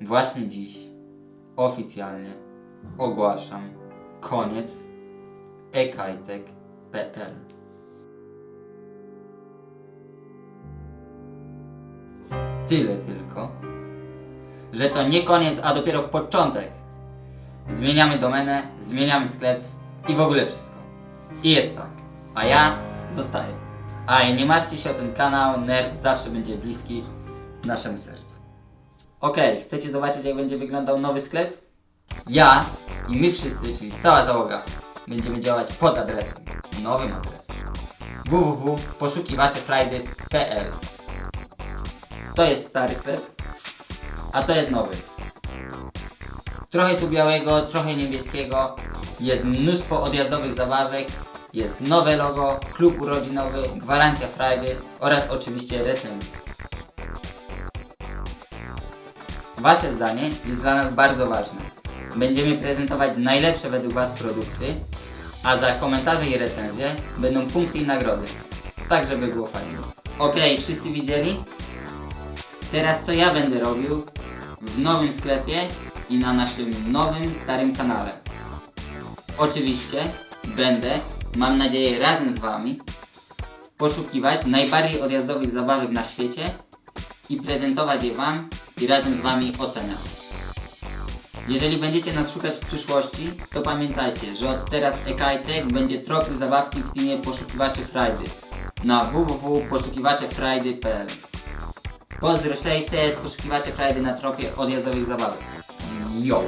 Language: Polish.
Właśnie dziś oficjalnie ogłaszam koniec ekajtek.pl Tyle tylko, że to nie koniec, a dopiero początek. Zmieniamy domenę, zmieniamy sklep i w ogóle wszystko. I jest tak. A ja zostaję. A nie martwcie się o ten kanał, Nerw zawsze będzie bliski naszemu sercu. Okej, chcecie zobaczyć jak będzie wyglądał nowy sklep? Ja i my wszyscy, czyli cała załoga, będziemy działać pod adresem, nowym adresem www.poszukiwaczefrajdy.pl To jest stary sklep, a to jest nowy. Trochę tu białego, trochę niebieskiego. Jest mnóstwo odjazdowych zabawek. Jest nowe logo, klub urodzinowy, gwarancja frajdy oraz oczywiście recenzja. Wasze zdanie jest dla nas bardzo ważne. Będziemy prezentować najlepsze według Was produkty, a za komentarze i recenzje będą punkty i nagrody. Tak, żeby było fajnie. Okej, wszyscy widzieli? Teraz co ja będę robił w nowym sklepie i na naszym nowym, starym kanale. Oczywiście będę, mam nadzieję, razem z Wami poszukiwać najbardziej odjazdowych zabawek na świecie i prezentować je Wam i razem z Wami oceniać. Jeżeli będziecie nas szukać w przyszłości, to pamiętajcie, że od teraz Ekajtek będzie tropił zabawki w teamie poszukiwaczy Frajdy na www.poszukiwaczefrajdy.pl Pozdro 600, poszukiwacze Frajdy na tropie odjazdowych zabawek. Yo!